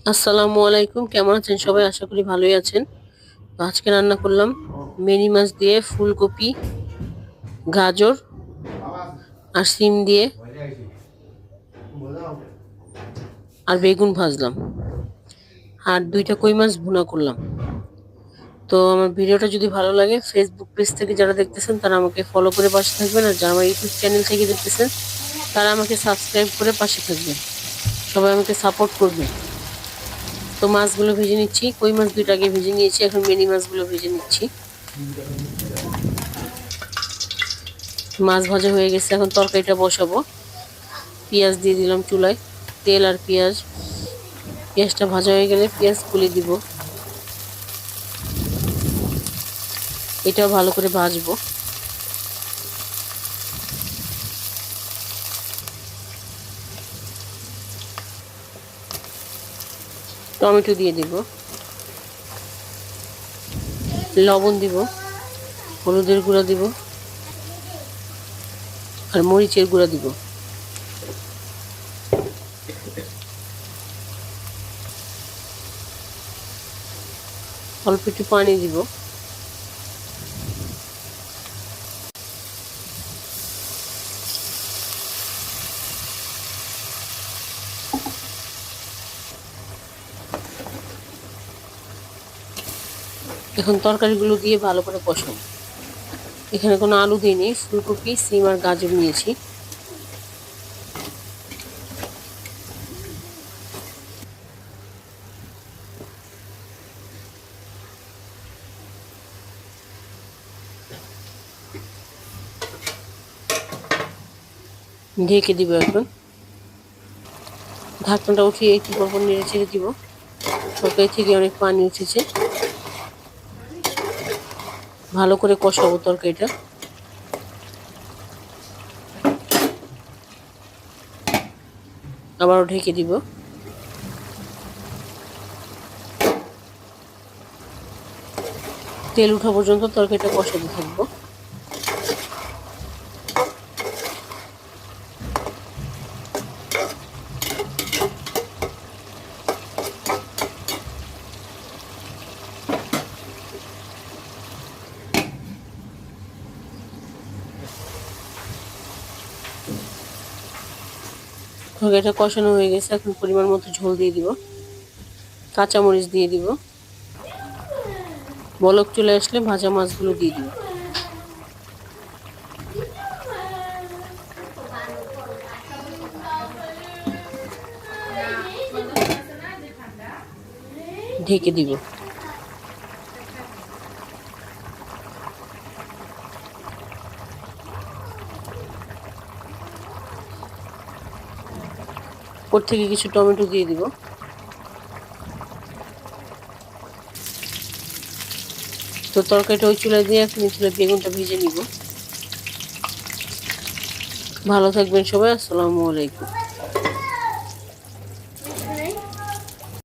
আসসালামু আলাইকুম, কেমন আছেন সবাই? আশা করি ভালোই আছেন। তো আজকে রান্না করলাম মেনি মাছ দিয়ে ফুলকপি, গাজর আর সিম দিয়ে আর বেগুন ভাজলাম। আর দুইটা কই মাছ ভুনা করলাম। তো আমার ভিডিওটা যদি ভালো লাগে ফেসবুক পেজ থেকে যারা দেখতেছেন, তারা আমাকে ফলো করে পাশে থাকবেন। আর যারা আমার ইউটিউব চ্যানেল থেকে দেখতেছেন, তারা আমাকে সাবস্ক্রাইব করে পাশে থাকবেন। সবাই আমাকে সাপোর্ট করবেন। তো মাছগুলো ভেজে নিচ্ছি। কই মাছ দুইটা আগে ভেজে নিয়েছি, এখন মিনি মাছগুলো ভেজে নিচ্ছি। মাছ ভাজা হয়ে গেছে, এখন তরকারিটা বসাবো। পেঁয়াজ দিয়ে দিলাম চুলায়, তেল আর পেঁয়াজ। পেঁয়াজটা ভাজা হয়ে গেলে পেঁয়াজ কুলি দিব। এটাও ভালো করে ভাজবো। টমেটো দিয়ে দিব। লবণ দিব। হলুদের গুঁড়া দিব। আর মরিচের গুঁড়া দিব। অল্প একটু পানি দিব। এখন তরকারিগুলো দিয়ে ভালো করে কষাবো এখানে কোনো আলু দিইনি ফুলকপি, সিম আর গাজর নিয়েছি। ঢেকে দিব এখন। ঢাকনাটা উঠিয়ে একটু পরপর নেড়ে ছেড়ে দিব। তরকারি থেকে অনেক পানি উঠেছে। ভালো করে কষাবো তরকারিটা। আবারও ঢেকে দিব। তেল উঠা পর্যন্ত তরকারিটা কষাতে থাকব। তরকারিটা কষানো হয়ে গেছে, এখন পরিমাণ মতো ঝোল দিয়ে দিব। কাঁচামরিচ দিয়ে দিব। বলক চলে আসলে ভাজা মাছগুলো দিয়ে দিব। ঢেকে দিব। ওর থেকে কিছু টমেটো দিয়ে দিব। তো তরকারিটা ওই চুলা দিয়ে এখন চুলে বেগুনটা ভেজে নিব। ভালো থাকবেন সবাই, আসসালামু আলাইকুম।